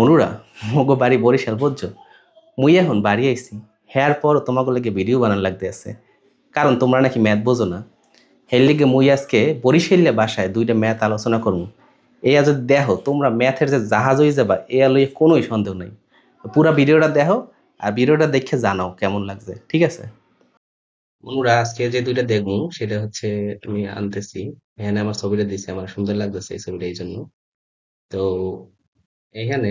মনুরা, মগো বাড়ি বরিশাল, বুঝছ? মুই এখন বাড়ি আইছি, হ্যার পর তোমাকে লাগে ভিডিও বানান লাগতে আছে। কারণ তোমরা নাকি ম্যাথ বোঝো না। হের লিগে মুই আজকে বরিশাল্লে বাসায় দুইটা ম্যাথ আলোচনা করব এই আজ দেখো, তোমরা ম্যাথের যে জাহাজ হয়ে যাবা এ আলোয় কোনোই সন্দেহ নেই। পুরা ভিডিওটা দেখো আর ভিডিওটা দেখে জানাও কেমন লাগছে, ঠিক আছে? মনুরা, আজকে যে দুইটা দেখব সেটা হচ্ছে আমি আনতেছি। এখানে আমার ছবিটা দিছি, আমার সুন্দর লাগতেছে এই ছবিটা এই জন্য। তো এখানে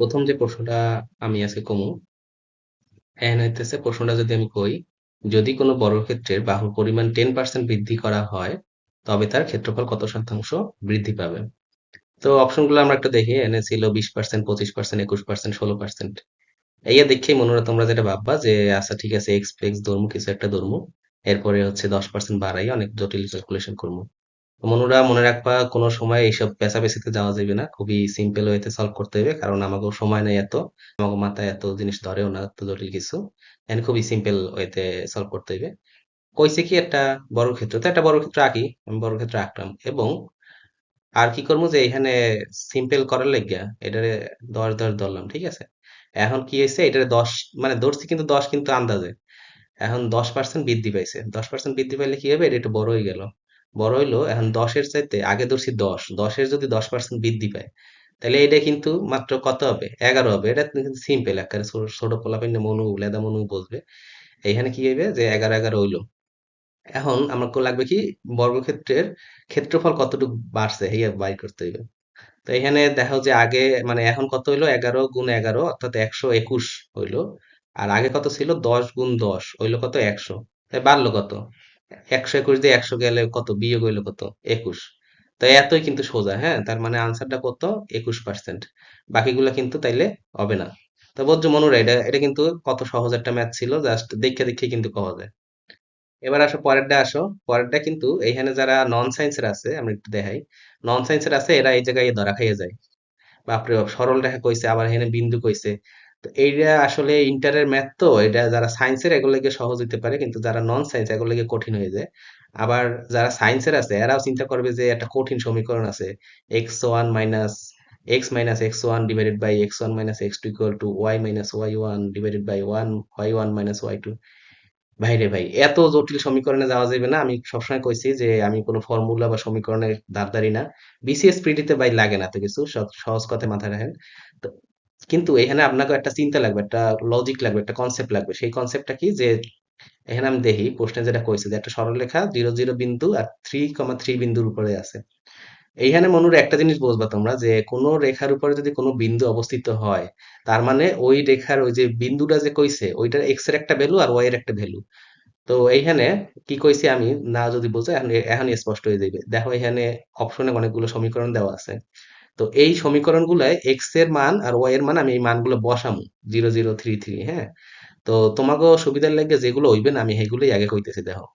প্রথম যে প্রশ্নটা আমি আজকে কমু, এখানে হইতেছে প্রশ্নটা যদি আমি কই, যদি কোনো বর্গক্ষেত্রের বাহুর পরিমাণ টেন পার্সেন্ট বৃদ্ধি করা হয়, তবে তার ক্ষেত্রফল কত শতাংশ বৃদ্ধি পাবে? তো অপশনগুলো আমরা একটু দেখি এনে ছিল বিশ পার্সেন্ট পঁচিশ পার্সেন্ট একুশ পার্সেন্ট ষোলো পার্সেন্ট এইয়া দেখেই মনে হয় তোমরা যেটা ভাববা যে আচ্ছা ঠিক আছে এক্স এক্স ধর্ম কিছু একটা ধর্ম এরপরে হচ্ছে দশ পার্সেন্ট বাড়াই, অনেক জটিল ক্যালকুলেশন করব। মনুরা মনে রাখবা, কোনো সময় এইসব পেঁচাপেচিতে যাওয়া যাবে না। খুবই সিম্পল ওয়েতে সলভ করতে হবে কারণ আমাকেও সময় নেই এত, আমাকে মাথায় এত জিনিস ধরেও না, এত জটিল কিছু। এখানে খুবই সিম্পল ওয়েতে সলভ করতে হবে কইছে কি একটা বর্গক্ষেত্র তো একটা বর্গক্ষেত্র আঁকি, আমি বর্গক্ষেত্র আঁকলাম। এবং আর কি করব যে এখানে সিম্পল করার লাগিয়া, এটারে দশ দশ ধরলাম, ঠিক আছে? এখন কি হয়েছে এটারে দশ মানে ধরছি কিন্তু দশ কিন্তু আন্দাজে। এখন দশ পার্সেন্ট বৃদ্ধি পাইছে। দশ পার্সেন্ট বৃদ্ধি পাইলে কি হবে? এটা একটু বড় হয়ে গেল। বড় হইল, এখন দশের চাইতে আগে ধরছি দশ, দশের যদি দশ পার্সেন্ট বৃদ্ধি পায়, তাহলে এটা কিন্তু মাত্র কত হবে? এগারো হবে। এটা কিন্তু সিম্পল একেবারে ছোট পোলাপাইন মনু, লেদা মনু বসবে এইখানে কি হবে যে এগারো এগারো হইল। এখন আমার লাগবে কি? বর্গক্ষেত্রের ক্ষেত্রফল কতটুকু বাড়ছে? এই বাই করতে হইবে। তো এখানে দেখো যে আগে মানে এখন কত হইল? এগারো গুণ এগারো, অর্থাৎ একশো একুশ হইল। আর আগে কত ছিল? দশ গুণ দশ, হইল কত? একশো। তাই বাড়লো কত? একশো একুশ দিয়ে একশো গেলে কত? বিয়োগ হইল কত? একুশ। তো এতই কিন্তু সোজা হ্যাঁ? তার মানে আনসারটা কত? একুশ পার্সেন্ট বাকিগুলো কিন্তু তাইলে হবে না। তো বুঝছ মনুরা এটা এটা কিন্তু কত সহজ একটা ম্যাথ ছিল জাস্ট দেখে দেখে কিন্তু কওয়া যায়। এবার আসো, পরেরটা আসো। পরেরটা কিন্তু এইখানে যারা নন সায়েন্সের আছে, আমরা একটু দেখাই। নন সায়েন্সের আছে, এরা এই জায়গায় ধরা খাইয়ে যায়। বাপরে বাপ সরল রেখা কইছে, আবার এখানে বিন্দু কইছে। এইটা আসলে ইন্টারের ম্যাথ তো, এটা যারা সায়েন্সের এগুলোকে সহজ হইতে পারে, কিন্তু যারা নন সায়েন্স এগুলোকে কঠিন হয়ে যায়। আবার যারা সায়েন্সের আছে, এরাও চিন্তা করবে যে একটা কঠিন সমীকরণ আছে x one minus x minus x one divided by x one minus x two equal to y minus y one divided by one y one minus y two ভাই রে ভাই, এত জটিল সমীকরণে যাওয়া যাবে না। আমি সবসময় কইছি যে আমি কোনো ফর্মুলা বা সমীকরণের ধারধারি না। বিসিএস প্রিডিতে ভাই লাগে না তো কিছু সহজ কথা মাথায় রাখেন। তো কিন্তু এখানে আপনাকে একটা চিন্তা লাগবে, একটা লজিক লাগবে, একটা কনসেপ্ট লাগবে। সেই কনসেপ্টটা কি যে, এখানে আমি দেখি, প্রশ্নে যেটা কইছে যে একটা সরলরেখা জিরো জিরো বিন্দু আর থ্রি কমা থ্রি বিন্দুর উপরে আছে। এইখানে মনুর একটা জিনিস বুঝবা তোমরা যে, কোনো রেখার উপরে যদি কোনো বিন্দু অবস্থিত হয়, তার মানে ওই রেখার ওই যে বিন্দুটা যে কইছে, ওইটার এক্সের একটা ভ্যালু আর ওয়াই এর একটা ভ্যালু তো এইখানে কি কইছি আমি, না যদি এখন এখন স্পষ্ট হয়ে যাবে দেখো এখানে অপশনে অনেকগুলো সমীকরণ দেওয়া আছে। তো এই সমীকরণগুলাই এক্সের মান আর ওয়াই এর মান আমি এই মানগুলো বসামু, জিরো জিরো, থ্রি থ্রি হ্যাঁ? তো তোমাকেও সুবিধার লাগে যেগুলো হইবে না, আমি সেগুলোই আগে কইতেছি, দেখো।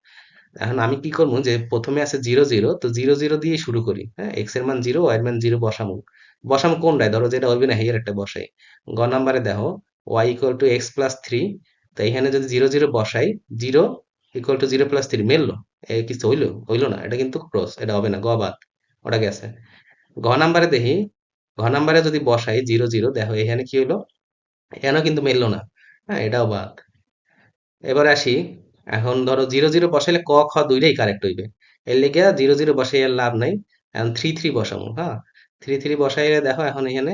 এখন আমি কি করব যে প্রথমে আছে জিরো জিরো, তো জিরো জিরো দিয়ে শুরু করি হ্যাঁ? এক্সের মান জিরো ওয়াই এর মান জিরো বসামু। বসামু কোনটায়? ধরো যেটা হইবে না হেয়ার একটা বসাই। গ নাম্বারে দেখো y equal to x plus three তো এখানে যদি জিরো জিরো বসাই, zero equal to zero plus three মেললো? কিছু হইল? হইল না, এটা কিন্তু ক্রস এটা হবে না, গ বাদ, ওটা গেছে। ঘ নাম্বারে দেখি, ঘ নাম্বারে যদি বসাই জিরো জিরো, দেখো এখানে কি হইল এখানেও কিন্তু মেললো না। হ্যাঁ এটাও বাদ এবার আসি, এখন ধরো জিরো জিরো বসাইলে ক, খ দুইটাই কারেক্ট হইবে। এর লেগে জিরো জিরো বসাই আর লাভ নাই, এখন থ্রি থ্রি বসাবো হ্যাঁ? থ্রি থ্রি বসাইলে দেখো এখন এখানে,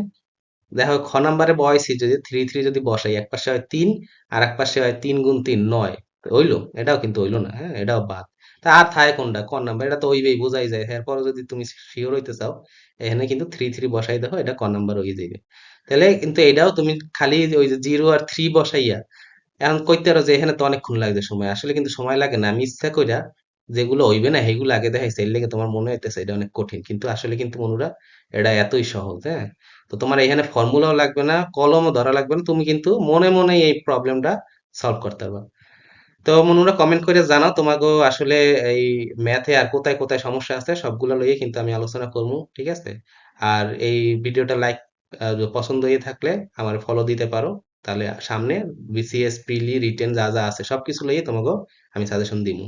দেখো খ নাম্বারে বয়সি যদি থ্রি থ্রি যদি বসাই, এক পাশে হয় তিন, আর এক পাশে হয় তিন গুণ তিন, নয়, হইল? এটাও কিন্তু হইল না হ্যাঁ এটাও বাদ তা আর থাকে কোনটা? ক নাম্বার এটা তো হইবেই বোঝাই যায়। এরপরও যদি তুমি শিওর হইতে চাও, এখানে কিন্তু থ্রি থ্রি বসাই দেখো, এটা ক নাম্বার হয়ে যাবে তাহলে কিন্তু এটাও তুমি খালি ওই যে জিরো আর থ্রি বসাইয়া, এখন কইতে পারো যে এখানে তো অনেকক্ষণ লাগবে সময়। আসলে কিন্তু সময় লাগে না। আমি ইচ্ছা কইরা যেগুলো হইবে না সেগুলো আগে দেখাইছে। এর লেগে তোমার মনে হইতেছে এটা অনেক কঠিন। কিন্তু আসলে কিন্তু মনুরা এটা এতই সহজ হ্যাঁ? তো তোমার এখানে ফর্মুলাও লাগবে না, কলমও ধরা লাগবে না। তুমি কিন্তু মনে মনে এই প্রবলেমটা সলভ করতে পারবা। তো মনুরা কমেন্ট করে জানাও তোমাকে আসলে এই ম্যাথে আর কোথায় কোথায় সমস্যা আছে, সবগুলো লইয়ে কিন্তু আমি আলোচনা করব, ঠিক আছে? আর এই ভিডিওটা লাইক পছন্দ হয়ে থাকলে আমার ফলো দিতে পারো, তাহলে সামনে বিসিএস প্রিলি রিটেন যা যা আছে সবকিছু লইয়ে তোমাকে আমি সাজেশন দিব